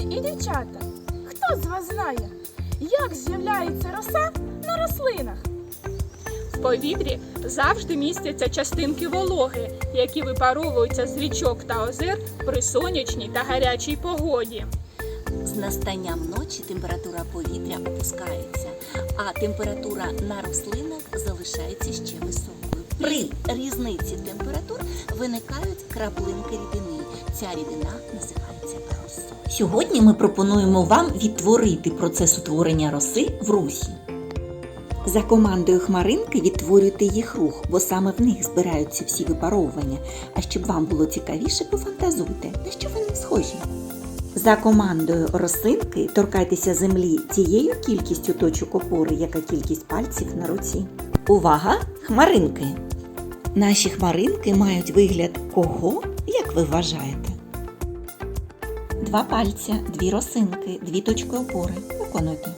хлопці і дівчата, хто з вас знає, як з'являється роса на рослинах? В повітрі завжди містяться частинки вологи, які випаровуються з річок та озер при сонячній та гарячій погоді. З настанням ночі температура повітря опускається, а температура на рослинах залишається ще високою. При різниці температур виникають краплинки рідини. Ця рідина називається росою. Сьогодні ми пропонуємо вам відтворити процес утворення роси в русі. За командою хмаринки відтворюйте їх рух, бо саме в них збираються всі випаровування. А щоб вам було цікавіше, пофантазуйте, на що вони схожі. За командою росинки торкайтеся землі тією кількістю точок опори, яка кількість пальців на руці. Увага! Хмаринки! Наші хмаринки мають вигляд кого, ви вважаєте? Два пальця, дві росинки, дві точки опори. Виконуйте.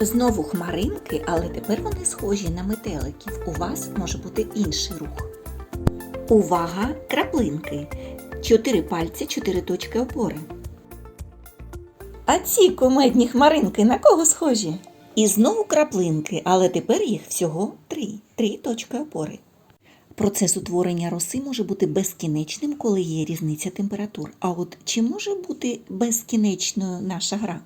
Знову хмаринки, але тепер вони схожі на метеликів. У вас може бути інший рух. Увага! Краплинки. Чотири пальці, чотири точки опори. А ці комедні хмаринки на кого схожі? І знову краплинки, але тепер їх всього три. Три точки опори. Процес утворення роси може бути безкінечним, коли є різниця температур. А от чи може бути безкінечною наша гра?